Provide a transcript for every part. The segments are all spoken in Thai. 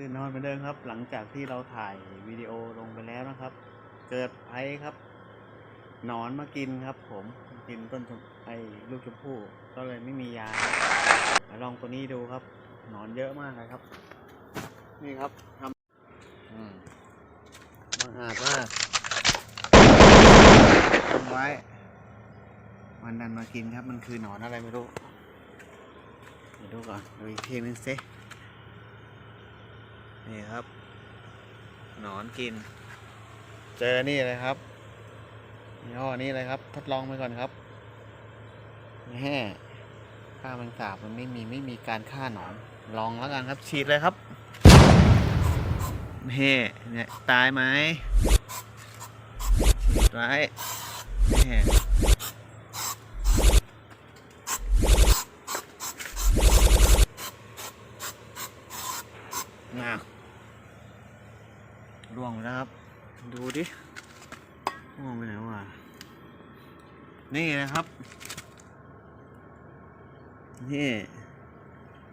ตื่นนอนเหมือนเดิมครับ หลังจากที่เราถ่ายวิดีโอลงไปแล้วนะครับ เกิดภัยครับหนอนมากินครับ ผมกินต้นชมไอ้ลูกชมพู่ก็เลยไม่มียามาลองตัวนี้ดูครับ หนอนเยอะมากเลยครับ นี่ครับทำอืมบังอาจมากทำไว้มันดันมากินครับ มันคือหนอนอะไรไม่รู้เดี๋ยวดูก่อนดูอีกทีนึงสิ นี่ครับ หนอนกิน เจอนี่เลยครับยี่ห้อนี้เลยครับ ทดลองไปก่อนครับแห่ฆ่าแมงสาบมันไม่มีไม่มีการฆ่าหนอน ลองแล้วกันครับ ฉีดเลยครับแห่เนี่ยตายไหมฉีดไว้แห่น่ะ ล่วงไปแล้วครับ ดูดิล่วงไปไหนวะนี่นะครับ นี่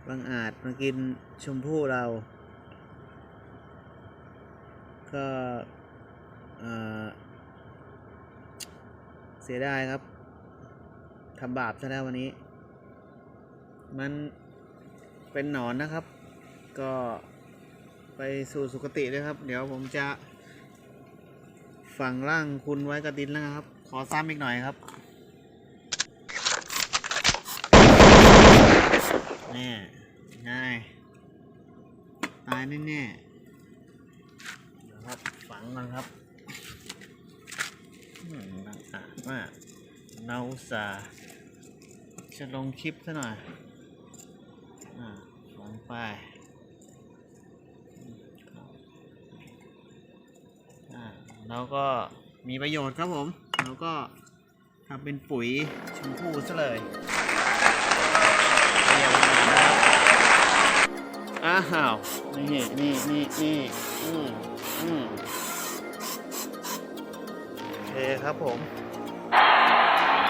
บางอาจมากินชมพู่เรา ก็เอ่อเสียดายครับทำบาปซะแล้ววันนี้ มันเป็นหนอนนะครับ ก็ ไปสู่สุคติด้วยครับ เดี๋ยวผมจะฝังร่างคุณไว้กับดินแล้วนะครับ ขอซ้ำอีกหน่อยครับแน่ง่ายตายแน่ๆเดี๋ยวครับฝังมันครับมน่าอ่านมากเราอุสาจะลงคลิปซะหน่อย อ่าฝังไป อ่า แล้วก็มีประโยชน์ครับผม แล้วก็ทำเป็นปุ๋ยชมพูซะเลยเยี่ยมมากนะครับอ้าวนี่นี่นี่นี่อืมอืมโอเคครับผม